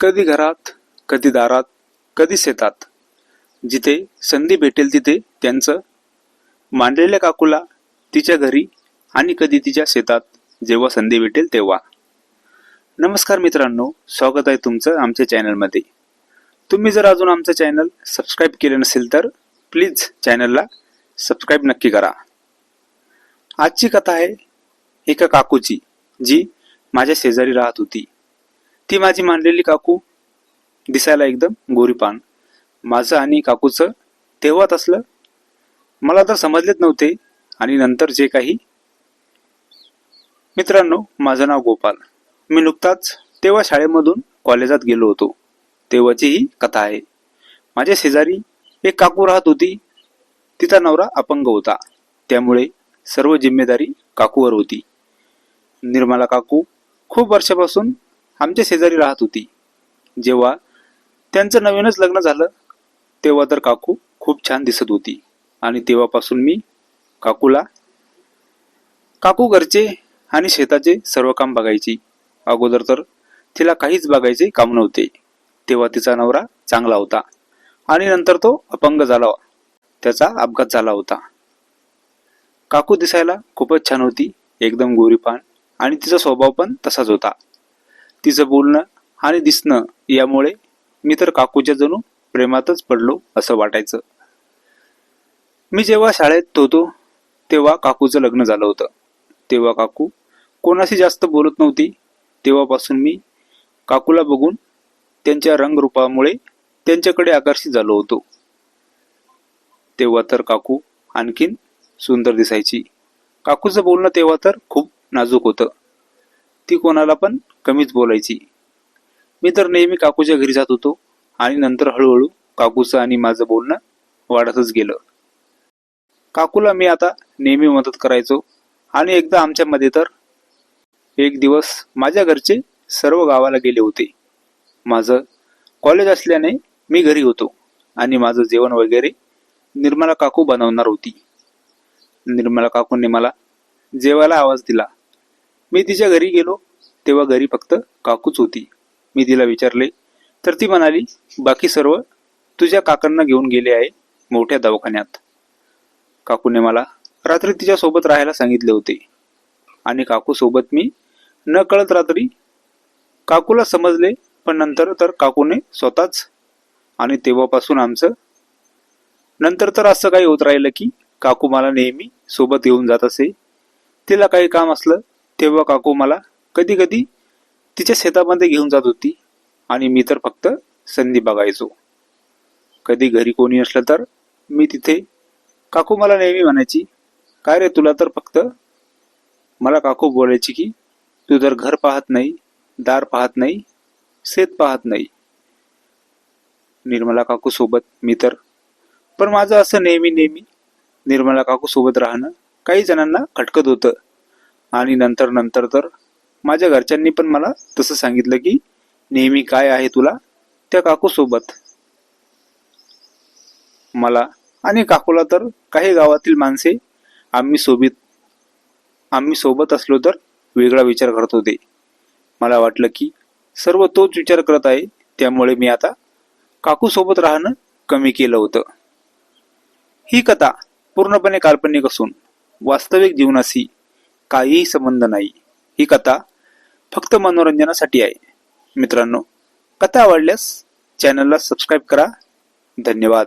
कधी घरात कधी दारात कधी शेतात. जिथे संधी भेटेल तिथे त्यांचं. मांडलेल्या काकूला तिच्या घरी आणि कधी तिच्या शेतात जेव्हा संधी भेटेल तेव्हा. नमस्कार मित्रांनो स्वागत आहे तुमचं आमच्या चॅनलमध्ये. तुम्ही जर अजून आमचं चॅनल सबस्क्राईब केलं नसेल तर प्लीज चॅनलला सबस्क्राईब नक्की करा. आजची कथा आहे एका काकूची जी माझ्या शेजारी राहत होती. ती माझी मांडलेली काकू दिसायला एकदम गोरीपान. माझं आणि काकूचं तेव्हाच असलं. मला तर समजलेच नव्हते आणि नंतर जे काही. मित्रांनो माझं नाव गोपाल. मी नुकताच तेव्हा शाळेमधून कॉलेजात गेलो होतो. तेव्हाची ही कथा आहे. माझ्या शेजारी एक काकू राहत होती. तिचा नवरा अपंग होता. त्यामुळे सर्व जिम्मेदारी काकूवर होती. निर्मला काकू खूप वर्षापासून आमच्या शेजारी राहत होती. जेव्हा त्यांचं नवीनच लग्न झालं तेव्हा तर काकू खूप छान दिसत होती. आणि तेव्हापासून मी काकूला काकू घरचे आणि शेताचे सर्व काम बघायची. अगोदर तर तिला काहीच बघायचे काम नव्हते. तेव्हा तिचा नवरा चांगला होता. आणि नंतर तो अपंग झाला. त्याचा अपघात झाला होता. काकू दिसायला खूपच छान होती एकदम गोरीपान. आणि तिचा स्वभाव पण तसाच होता. तिचं बोलणं आणि दिसणं यामुळे मी तर काकूच्या जणू प्रेमातच पडलो असं वाटायचं. मी जेव्हा शाळेत होतो तेव्हा काकूचं लग्न झालं होतं. तेव्हा काकू कोणाशी जास्त बोलत नव्हती. तेव्हापासून मी काकूला बघून त्यांच्या रंगरूपामुळे त्यांच्याकडे आकर्षित झालो होतो. तेव्हा तर काकू आणखीन सुंदर दिसायची. काकूचं बोलणं तेव्हा तर खूप नाजूक होतं. ती कोणाला पण कमीच बोलायची. मी तर नेहमी काकूच्या घरी जात होतो आणि नंतर हळूहळू काकूचं आणि माझं बोलणं वाढतच गेलं. काकूला मी आता नेहमी मदत करायचो आणि एकदा आमच्यामध्ये तर एक दिवस माझ्या घरचे सर्व गावाला गेले होते. माझं कॉलेज असल्याने मी घरी होतो आणि माझं जेवण वगैरे निर्मला काकू बनवणार होती. निर्मला काकूंनी मला जेवायला आवाज दिला. मी तिच्या घरी गेलो तेव्हा घरी फक्त काकूच होती. मी तिला विचारले तर ती म्हणाली बाकी सर्व तुझ्या काकांना घेऊन गेले आहे मोठ्या दवाखान्यात. काकूने मला रात्री तिच्या सोबत राहायला सांगितले होते. आणि काकू सोबत मी न कळत रात्री काकूला समजले पण नंतर तर काकूने स्वतःच आणि तेव्हापासून आमचं नंतर तर असं काही होत राहिलं की काकू मला नेहमी सोबत येऊन जात असे. तिला काही काम असलं तेव्हा काकू मला कधी कधी तिच्या शेतामध्ये घेऊन जात होती आणि मी तर फक्त संधी बघायचो. कधी घरी कोणी असलं तर मी तिथे काकू मला नेहमी म्हणायची काय रे तुला तर फक्त मला काकू बोलायची की तू तर घर पाहत नाही दार पाहत नाही शेत पाहत नाही. निर्मला काकू सोबत मी तर पण माझं असं नेहमी नेहमी निर्मला काकू सोबत राहणं काही जणांना खटकत होतं. आणि नंतर नंतर तर माझ्या घरच्यांनी पण मला तसं सांगितलं की नेहमी काय आहे तुला? त्या काकूसोबत. मला आणि काकूला तर काही गावातील माणसे आम्ही सोबत आम्ही सोबत असलो तर वेगळा विचार करत होते. मला वाटलं की सर्व तोच विचार करत आहे त्यामुळे मी आता काकू सोबत राहणं कमी केलं होतं. ही कथा पूर्णपणे काल्पनिक असून वास्तविक जीवनाशी काहीही संबंध नाही. ही कथा फक्त मनोरंजनासाठी आहे. मित्रांनो कथा आवडल्यास चॅनलला सबस्क्राईब करा. धन्यवाद.